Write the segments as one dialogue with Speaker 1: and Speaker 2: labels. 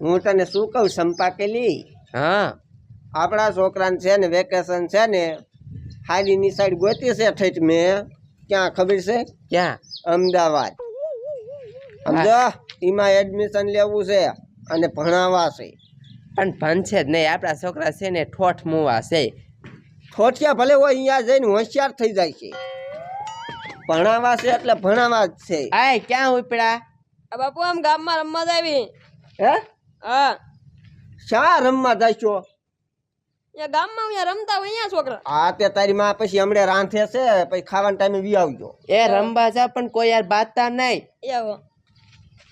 Speaker 1: હું તને શું કહું સંપાકેલી?
Speaker 2: હા.
Speaker 1: આપણા છોકરાને છે ને વેકેશન છે ને હારીની સાઈડ ગોતી છે ઠેઠ મેં. ક્યાં ખબર છે?
Speaker 2: ક્યાં?
Speaker 1: અમદાવાદ. સમજો એમાં એડમિશન લેવું છે અને ભણાવવા છે.
Speaker 2: પણ ભણશે જ નહીં. આપણા છોકરા છે ને ઠોઠ મુવા છે.
Speaker 1: ઠોઠિયા ભલે હોય અહીંયા જઈને હોશિયાર થઈ જાય છે. ભણાવવા છે એટલે ભણાવવા જ છે.
Speaker 2: આય ક્યાં ઉપડા?
Speaker 3: આ બાપુ આમ ગામમાં રમવા જ આવી.
Speaker 1: હે?
Speaker 3: હા.
Speaker 1: શા રમવા જઈશો
Speaker 3: એ ગામમાં અહીંયા રમતા હોય અહીંયા છોકરા.
Speaker 1: આ તે તારી માં પછી હમણાં રાંધે છે પછી ખાવાના ટાઈમે વી આવજો.
Speaker 2: એ રમવા જા પણ કોઈ યાર બાતા નહીં.
Speaker 3: એવો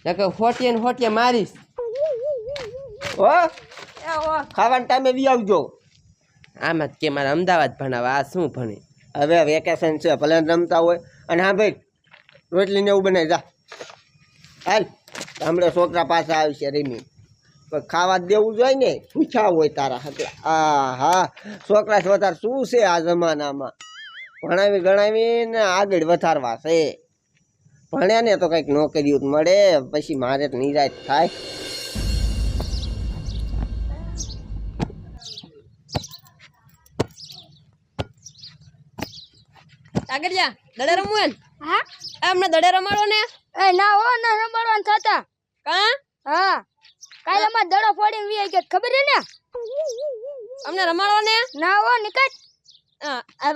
Speaker 2: નકર હોટીએ ને હોટીએ મારીશ.
Speaker 1: હો?
Speaker 3: એવો
Speaker 1: ખાવાના ટાઈમે વી આવજો.
Speaker 2: આમાં જ કે મારે અમદાવાદ ભણાવા આ શું ભણે?
Speaker 1: હવે વેકેશન છે ભલે રમતા હોય. અને હા ભાઈ રોટલી ને એવું બનાવી જા. હાલ હમણાં છોકરા પાસે આવશે રમી. ખાવા દેવું જોઈએ ને. પૂછ્યા હોય તારા આ હા છોકરા વધારે શું છે આ જમાનામાં? ભણાવી ગણાવી ને આગળ વધારવા છે. ભણ્યા ને તો કંઈક નોકરીઓ મળે પછી મારે નિરાશ થાય.
Speaker 3: આગળ દડે રમવું હા? આ દડે રમાડો ને?
Speaker 4: એ ના હો ના રમાડવાનું થતા.
Speaker 3: કા?
Speaker 4: હા. કાલે અમાર દડો ફોડીને વી ગયો ખબર હે ને?
Speaker 3: અમને રમાડવા ને
Speaker 4: ના હો નિકટ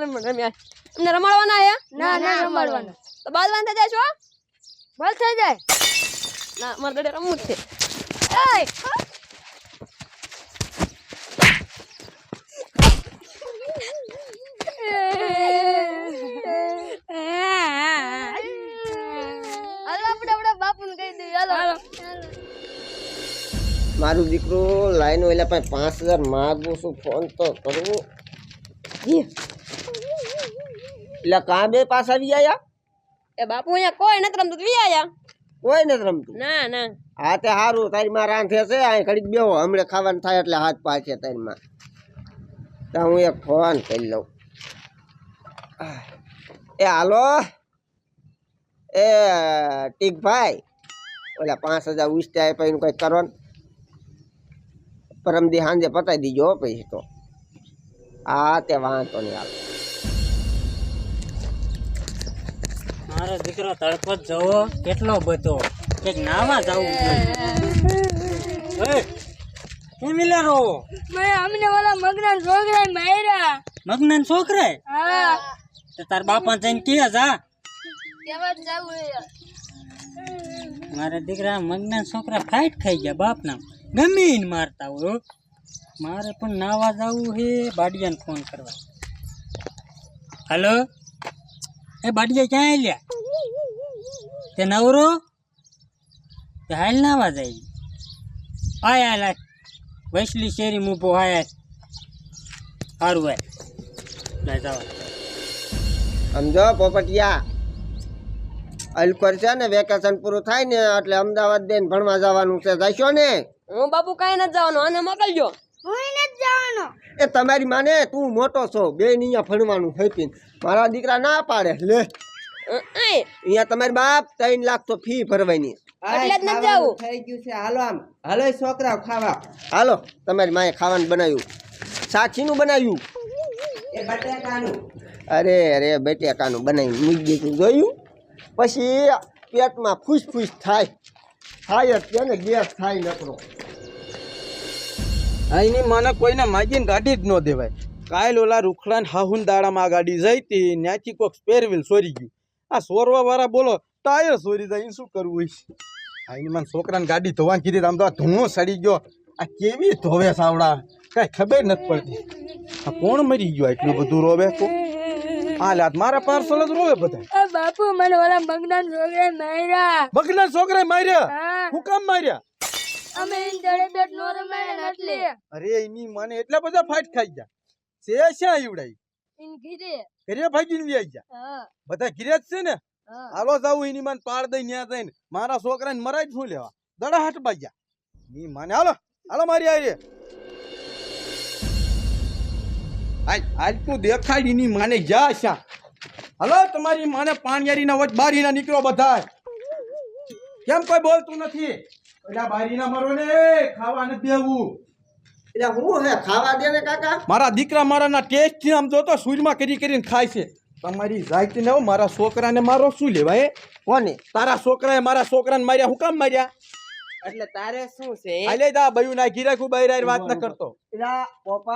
Speaker 3: રમ રમ્યા અમને રમાડવાના હે?
Speaker 4: ના ના રમાડવાના.
Speaker 3: તો બાદવાન થઈ જાય છો
Speaker 4: બસ થઈ જાય.
Speaker 3: ના મારે દડે રમવું જ છે.
Speaker 4: એય હાલો આપણે આપણા બાપુને કહી દઈએ હાલો હાલો
Speaker 1: મારું દીકરું લાઈન એટલે પાસે પાંચ હજાર માગું છું ફોન તો કરવું. એટલે કાં બે પાસ આવી આયા?
Speaker 3: એ બાપુ અહીંયા કોઈ નથી રમતું વી આયા?
Speaker 1: કોઈ નથી રમતું?
Speaker 3: ના ના.
Speaker 1: હા તે સારું તારી માં રાંધે છે અહીં ઘડીક બેહો હમણાં ખાવાનું થાય એટલે હાથ પાછે તારી માં. તો હું એક ફોન કરી લઉં. એ હાલો. એ ટીકભાઈ ઓલા પાંચ હજાર વીસ આપ્યા એનું કંઈક કરો ને પરમદી સાંજે પતાવી દીજો પછી તો. હા તે વાંધો નહીં આવે.
Speaker 5: મારો દીકરો તળપત જવો કેટલો બધો. કંઈક નાવા જવું રો
Speaker 4: મેં અમને વાલા મગના છોકરા માર્યા.
Speaker 5: મગના છોકરા
Speaker 4: હા.
Speaker 5: તો તાર બાપા જઈને કે જા.
Speaker 4: કેવા જવું
Speaker 5: મારા દીકરા મગના છોકરા ફાઈટ ખાઈ ગયા બાપના. ગમે મારતા હોય મારે પણ નાવા જવું હે, બાડિયાને ફોન કરવા. હલો? એ બાડિયા ક્યાં આલ્યા તે નવરો? તે હાલ નાવા જાય. આય હાલ. વૈસલી શેરી મૂભો હાય સારું હોય લે જવા.
Speaker 1: સમજો, પોપટિયા. અલકોર છે ને, વેકેશન પૂરું થાય ને, એટલે અમદાવાદ દઈને ભણવા જવાનું છે. જશો ને?
Speaker 3: હું બાપુ કાંઈ નથી જવાનું આને મોકલજો.
Speaker 4: હું નથી જવાનો.
Speaker 1: એ તમારી માને તું મોટો છો બે અહીંયા ફરવાનું હતી મારા દીકરા ના પાડે લે. અહીંયા તમારી બાપ ત્રણ લાખ તો ફી ભરવાની.
Speaker 3: એટલે જ નથી જવું.
Speaker 2: થઈ ગયું છે હાલો આમ. હાલો છોકરાઓ ખાવા.
Speaker 1: હાલો તમારી માએ ખાવાનું બનાવ્યું. સાક્ષીનું બનાવ્યું. અરે અરે બટેકાનું બનાવ્યું. મૂકી દીધું જોયું? પછી પેટમાં ફૂસ ફૂસ થાય. થાય જ ને ગેસ થાય નકરો.
Speaker 6: અહીંની મને કોઈને માગીને ગાડી જ ન દેવાય. કાલ ઓલા રૂખડાને હાહુન દાડામાં આ ગાડી જઈ હતી ત્યાંથી કોઈક સ્પેર વ્હીલ સોરી ગયું. આ સોરવા વાળા બોલો ટાયર સોરી જાય શું કરવું છે અહીંની મને છોકરાને ગાડી ધોવાની કીધી આમ તો આ ધૂણો સડી ગયો. આ કેવી ધોવે સાવડા? કાંઈ ખબર નથી પડતી. આ કોણ મરી ગયો એટલું બધું રોવે તો? હા લે આ મારા પાર્સલ જ રોવે બધા
Speaker 4: બાપુ મને ઓલા મગના છોકરા માર્યા.
Speaker 6: બગના છોકરા માર્યા?
Speaker 4: હું.
Speaker 6: કામ માર્યા?
Speaker 4: અમે દડે બેટ નો એટલે
Speaker 6: અરે એની મને એટલા બધા ફાટ ખાઈ ગયા. છે શા ઈવડાઈ?
Speaker 4: ઇન ઘરે.
Speaker 6: ઘરે ભાગીને વ્યાઈ ગયા.
Speaker 4: હા.
Speaker 6: બધા ઘરે જ છે ને? હાલો જાવું એની માન પાડ દઈ ન્યા જઈને. મારા છોકરાને મરાઈ શું લેવા? દડા હાટ બાજ્યા ની મને હાલો હાલો મારી આવી આજ આજ તું દેખાય એની માને જા શા. હાલો તમારી માને પાણિયારીના વચ બારીના નીકળો બધા કેમ કોઈ બોલતું નથી? ઓલા બારીના મરો ને ખાવા નથી દેવું
Speaker 1: એટલે હું હે ખાવા દે ને કાકા?
Speaker 6: મારા દીકરા મારાના ટેસ્ટથી આમ જોતો સુરમાં કરી કરીને ખાય છે. તમારી જાત ને મારા છોકરાને મારો શું લેવાય
Speaker 1: કોને?
Speaker 6: તારા છોકરાએ મારા છોકરાને માર્યા હું કામ માર્યા?
Speaker 2: એટલે તારે શું છે?
Speaker 6: આલે દા બયું ના ગીરાકુ બૈરાય વાત ન કરતો.
Speaker 1: એટલે પોપટ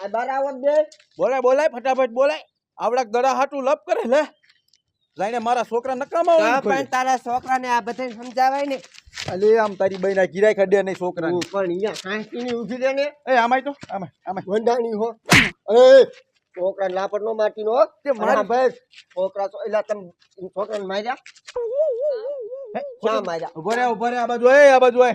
Speaker 1: આ બાર આવત દે
Speaker 6: બોલાય બોલાય ફટાફટ બોલાય. આવડા દડા હાટું લપ કરે લે. લઈને મારા છોકરા નકામા હોય.
Speaker 2: પણ તારા છોકરાને આ બધાને સમજાવાય ને?
Speaker 6: અલે આમ તારી બૈના ગીરાય ખડે નહીં છોકરા
Speaker 1: પણ અહીંયા હાંસીની ઊભી રહે ને.
Speaker 6: એ આમાય તો? આમાય આમાય.
Speaker 1: વંડાણી હો. એ છોકરા લાપડ નો માટી નો
Speaker 6: તે મારી-
Speaker 1: ભાઈ છોકરા તો એલા તમે છોકરાને માર્યા? ક્યાં માર્યા?
Speaker 6: ઊભો રે ઊભો રે આ બાજુ એ આ બાજુ એ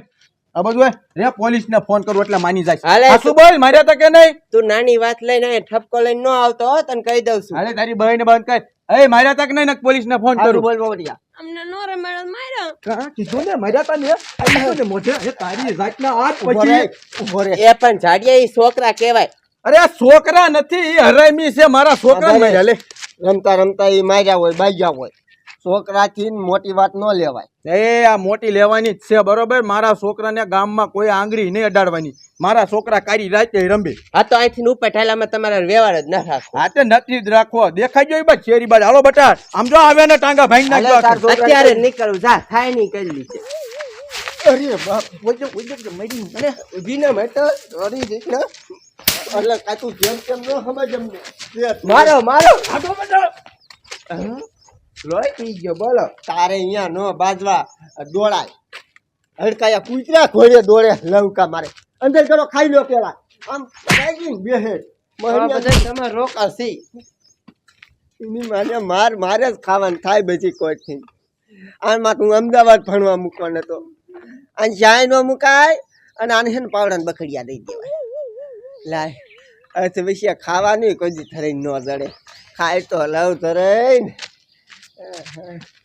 Speaker 6: આ બાજુ રે પોલીસ ને ફોન કરું એટલે માની જાય શું બોલ માર્યા તો કે નહીં?
Speaker 2: તું નાની વાત લઈને ઠપકો લઈને ન આવતો તને કહી દઉં છું.
Speaker 6: હાલે તારી બહેન બંધ કર. એ માર્યા તક નહીં? પોલીસ ને ફોન કરું.
Speaker 1: બોલ બોલિયા
Speaker 3: અમને નો રમાડો માર્યો.
Speaker 6: કા કીધું ને માર્યા તા ને? આ કીધું ને મોઢે એ તારી જાતના હાથ
Speaker 1: ઊભો
Speaker 6: પછી
Speaker 1: ઊભો રે
Speaker 2: એ પણ જાડિયા ઈ છોકરા કહેવાય.
Speaker 6: અરે આ છોકરા નથી ઈ હરામી છે મારા છોકરા માર્યા. લે
Speaker 1: રમતા રમતા એ માર્યા હોય બાજ્યા હોય. છોકરાથી મોટી વાત ન લેવાય.
Speaker 6: એ આ મોટી લેવાની જ છે બરોબર? મારા છોકરાને ગામમાં કોઈ આંગળી નહીં અડાડવાની. મારા છોકરા કાઢી રાતે રમે.
Speaker 2: આ તો અહીંથી ઉપર ઠેલામાં તમારે વ્યવહાર જ ના રાખવો
Speaker 6: હાથે નથી જ રાખવો દેખાઈ જોઈ બસ શેરી બાજ હાલો બટા આમ જો આવે ને ટાંગા ભાઈ નાખજો
Speaker 2: અત્યારે નીકળું. જા થાય નહીં કરી લીધે.
Speaker 1: અરે બાપ ઓજો ઓજો કે મરી મને ઊભી ના મેટર અરે દીકરા. એટલે કાતું જેમ તેમ ન સમજ એમને જે
Speaker 2: મારો. મારો
Speaker 1: આટો બધો લોહી પી ગયો બોલો. તારે અહીંયા નો બાજવા દોડાય હડકાયા કૂતરા ઘોડે દોડે લવકા મારે. અંદર કરો ખાઈ લો પેલા. આમ લાગીને બેહે
Speaker 2: આ બધા તમારે રોકાશી
Speaker 1: એની માને માર મારે જ ખાવાનું થાય બધી કોઈથી. આમાં તું અમદાવાદ ભણવા મૂકવાનો હતો. અને ચાય નો મુકાય અને આને છે ને પાવડાને બખડિયા દઈ દેવાય. લાય અર્થ વિશે ખાવાનું કોઈ જ થરે ન જડે. ખાય તો લવ ધરે ને 哎嗨